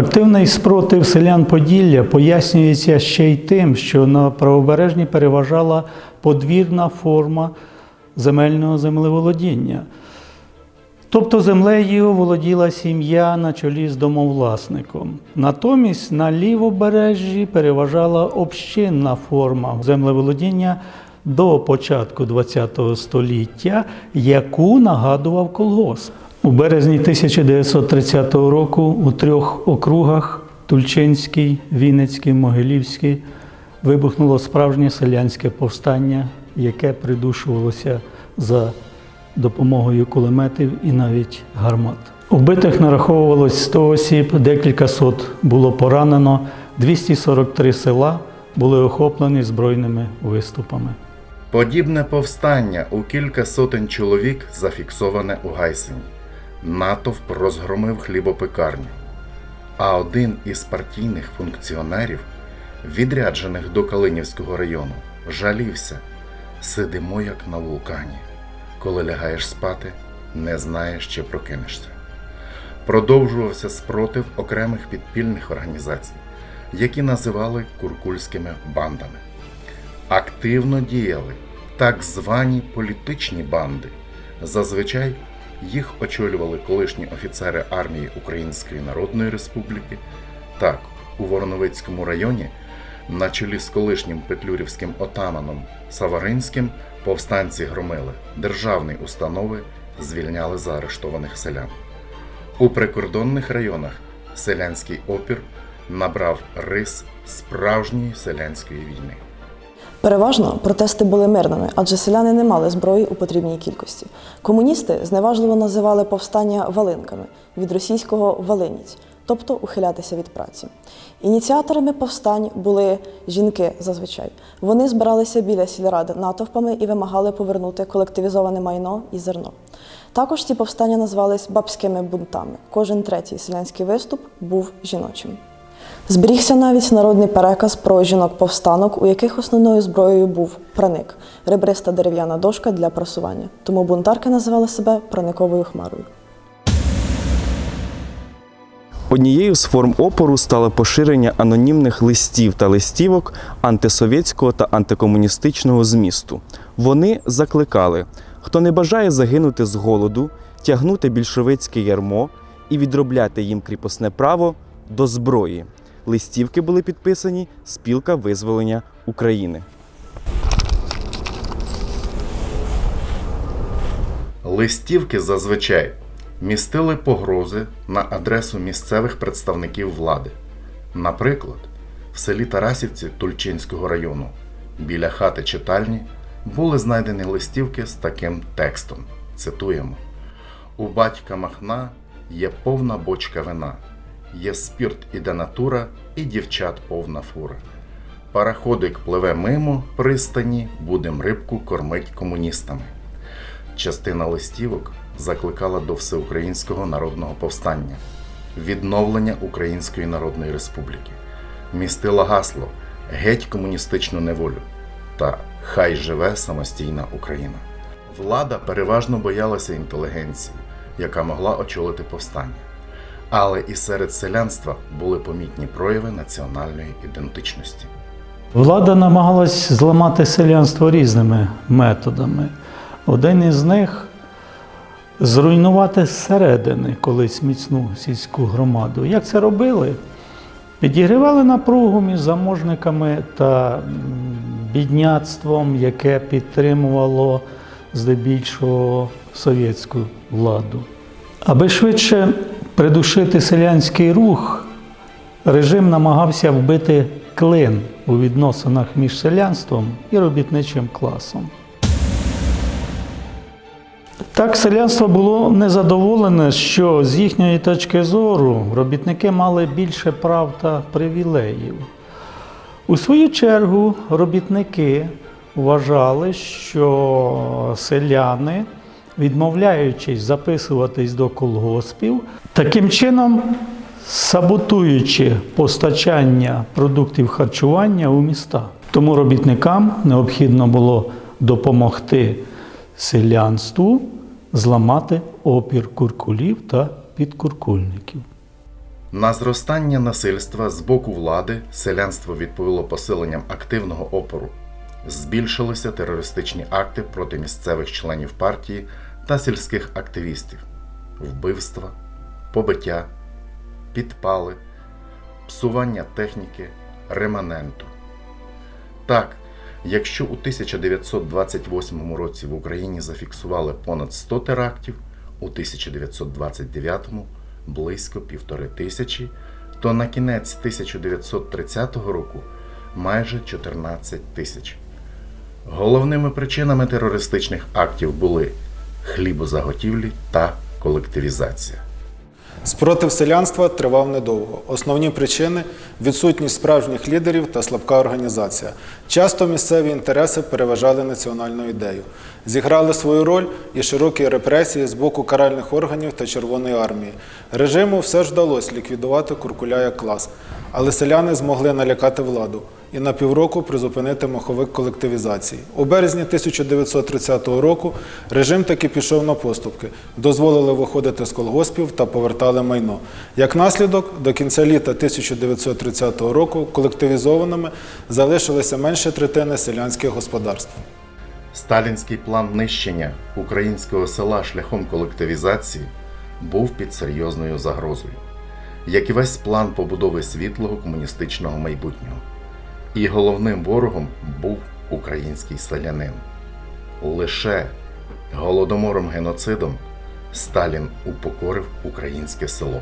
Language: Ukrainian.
Активний спротив селян Поділля пояснюється ще й тим, що на правобережні переважала подвірна форма земельного землеволодіння. Тобто землею володіла сім'я на чолі з домовласником. Натомість на лівобережжі переважала общинна форма землеволодіння до початку ХХ століття, яку нагадував колгосп. У березні 1930 року у трьох округах Тульчинський, Вінницький, Могилівський вибухнуло справжнє селянське повстання, яке придушувалося за допомогою кулеметів і навіть гармат. Убитих нараховувалось 100 осіб, декілька сот було поранено, 243 села були охоплені збройними виступами. Подібне повстання у кілька сотень чоловік зафіксоване у Гайсині. Натовп розгромив хлібопекарню. А один із партійних функціонерів, відряджених до Калинівського району, жалівся: сидимо як на вулкані. Коли лягаєш спати, не знаєш, чи прокинешся. Продовжувався спротив окремих підпільних організацій, які називали куркульськими бандами активно діяли так звані політичні банди. Зазвичай їх очолювали колишні офіцери армії Української Народної Республіки. Так, у Вороновицькому районі, на чолі з колишнім петлюрівським отаманом Саваринським, повстанці громили державні установи, звільняли заарештованих селян. У прикордонних районах селянський опір набрав рис справжньої селянської війни. Переважно протести були мирними, адже селяни не мали зброї у потрібній кількості. Комуністи зневажливо називали повстання валинками від російського валиніць, тобто ухилятися від праці. Ініціаторами повстань були жінки зазвичай. Вони збиралися біля сільради натовпами і вимагали повернути колективізоване майно і зерно. Також ці повстання називались бабськими бунтами. Кожен третій селянський виступ був жіночим. Зберігся навіть народний переказ про жінок-повстанок, у яких основною зброєю був праник ребриста дерев'яна дошка для просування. Тому бунтарки називали себе праниковою хмарою. Однією з форм опору стало поширення анонімних листів та листівок антисовєтського та антикомуністичного змісту. Вони закликали, хто не бажає загинути з голоду, тягнути більшовицьке ярмо і відробляти їм кріпосне право до зброї. Листівки були підписані Спілка визволення України. Листівки зазвичай містили погрози на адресу місцевих представників влади. Наприклад, в селі Тарасівці Тульчинського району біля хати читальні були знайдені листівки з таким текстом. Цитуємо: У батька Махна є повна бочка вина, є спірт і денатура, і дівчат повна фура. Параходик пливе мимо пристані, будем рибку кормить комуністами. Частина листівок закликала до всеукраїнського народного повстання, відновлення Української Народної Республіки, містила гасло Геть комуністичну неволю та Хай живе самостійна Україна. Влада переважно боялася інтелігенції, яка могла очолити повстання. Але і серед селянства були помітні прояви національної ідентичності. Влада намагалась зламати селянство різними методами. Один із них зруйнувати зсередини колись міцну сільську громаду. Як це робили? Підігрівали напругу між заможниками та бідняцтвом, яке підтримувало здебільшого совєтську владу. Аби швидше придушити селянський рух, режим намагався вбити клин у відносинах між селянством і робітничим класом. Так, селянство було незадоволене, що з їхньої точки зору робітники мали більше прав та привілеїв. У свою чергу робітники вважали, що селяни, відмовляючись записуватись до колгоспів, таким чином саботуючи постачання продуктів харчування у міста. Тому робітникам необхідно було допомогти селянству зламати опір куркулів та підкуркульників. На зростання насильства з боку влади селянство відповіло посиленням активного опору. Збільшилися терористичні акти проти місцевих членів партії та сільських активістів, вбивства, побиття, підпали, псування техніки, реманенту. Так, якщо у 1928 році в Україні зафіксували понад 100 терактів, у 1929 близько півтори тисячі, то на кінець 1930 року майже 14 тисяч. Головними причинами терористичних актів були хлібозаготівлі та колективізація. Спротив селянства тривав недовго. Основні причини відсутність справжніх лідерів та слабка організація. Часто місцеві інтереси переважали національну ідею. Зіграли свою роль і широкі репресії з боку каральних органів та Червоної армії. Режиму все ж вдалося ліквідувати Куркуля як клас, але селяни змогли налякати владу і на півроку призупинити маховик колективізації. У березні 1930 року режим таки пішов на поступки, дозволили виходити з колгоспів та повертали майно. Як наслідок, до кінця літа 1930 року колективізованими залишилося менше третини селянських господарств. Сталінський план нищення українського села шляхом колективізації був під серйозною загрозою, як і весь план побудови світлого комуністичного майбутнього. І головним ворогом був український селянин. Лише голодомором геноцидом Сталін упокорив українське село.